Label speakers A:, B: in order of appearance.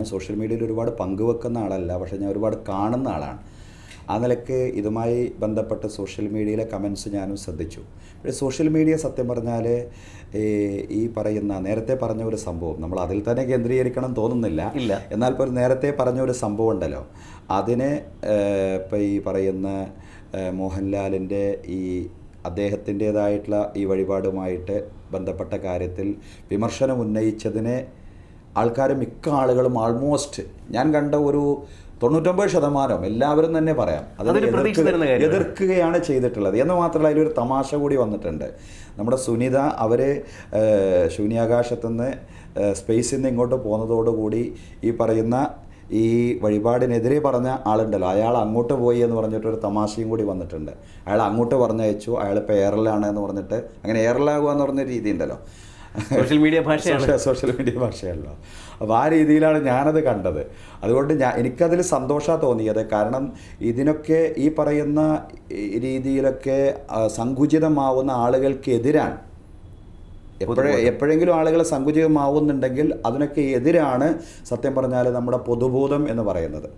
A: ഞാൻ സോഷ്യൽ മീഡിയയിൽ ഒരുപാട് പങ്കുവെക്കുന്ന ആളല്ല പക്ഷേ ഞാൻ ഒരുപാട് കാണുന്ന ആളാണ്. ആ നിലയ്ക്ക് ഇതുമായി ബന്ധപ്പെട്ട് സോഷ്യൽ മീഡിയയിലെ കമൻസ് ഞാനും ശ്രദ്ധിച്ചു. പക്ഷേ സോഷ്യൽ മീഡിയ സത്യം പറഞ്ഞാൽ ഈ പറയുന്ന നേരത്തെ പറഞ്ഞ ഒരു സംഭവം നമ്മൾ അതിൽ തന്നെ കേന്ദ്രീകരിക്കണം തോന്നുന്നില്ല.
B: ഇല്ല.
A: എന്നാൽ ഇപ്പോൾ നേരത്തെ പറഞ്ഞ ഒരു സംഭവം ഉണ്ടല്ലോ. അതിനെ ഇപ്പോൾ ഈ പറയുന്ന മോഹൻലാലിന്റെ ഈ അദ്ദേഹത്തിന്റേതായിട്ടുള്ള ഈ വഴിപാടുമായിട്ട് ബന്ധപ്പെട്ട കാര്യത്തിൽ വിമർശനം ഉന്നയിച്ചതിനെ ആൾക്കാർ മിക്ക ആളുകളും ആൾമോസ്റ്റ് ഞാൻ കണ്ട ഒരു തൊണ്ണൂറ്റൊമ്പത് ശതമാനം എല്ലാവരും തന്നെ പറയാം.
B: അത്
A: എതിർക്കുകയാണ് ചെയ്തിട്ടുള്ളത്. എന്ന് മാത്രമല്ല അതിലൊരു തമാശ കൂടി വന്നിട്ടുണ്ട്. നമ്മുടെ സുനിത അവർ ശൂന്യാകാശത്തുനിന്ന് സ്പേസിൽ നിന്ന് ഇങ്ങോട്ട് പോകുന്നതോടുകൂടി ഈ പറയുന്ന ഈ വഴിപാടിനെതിരെ പറഞ്ഞ ആളുണ്ടല്ലോ. അയാൾ അങ്ങോട്ട് പോയി എന്ന് പറഞ്ഞിട്ടൊരു തമാശയും കൂടി വന്നിട്ടുണ്ട്. അയാൾ അങ്ങോട്ട് പറഞ്ഞയച്ചു. അയാൾ ഇപ്പോൾ എയറിലാണ് എന്ന് പറഞ്ഞിട്ട് അങ്ങനെ എയറിലാകുക എന്ന് പറഞ്ഞ രീതി ഉണ്ടല്ലോ
B: സോഷ്യൽ മീഡിയ ഭാഷയാണ്
A: സോഷ്യൽ- മീഡിയ ഭാഷയല്ലോ. അപ്പോൾ ആ രീതിയിലാണ് ഞാനത് കണ്ടത്. അതുകൊണ്ട് ഞാൻ എനിക്കതിൽ സന്തോഷമാണ് തോന്നിയത്. കാരണം ഇതിനൊക്കെ ഈ പറയുന്ന രീതിയിലൊക്കെ സങ്കുചിതമാവുന്ന ആളുകൾക്കെതിരാണ്. എപ്പോഴേ എപ്പോഴെങ്കിലും ആളുകൾ സങ്കുചിതമാവുന്നുണ്ടെങ്കിൽ അതിനൊക്കെ എതിരാണ് സത്യം പറഞ്ഞാൽ നമ്മുടെ പൊതുബോധം എന്ന് പറയുന്നത്.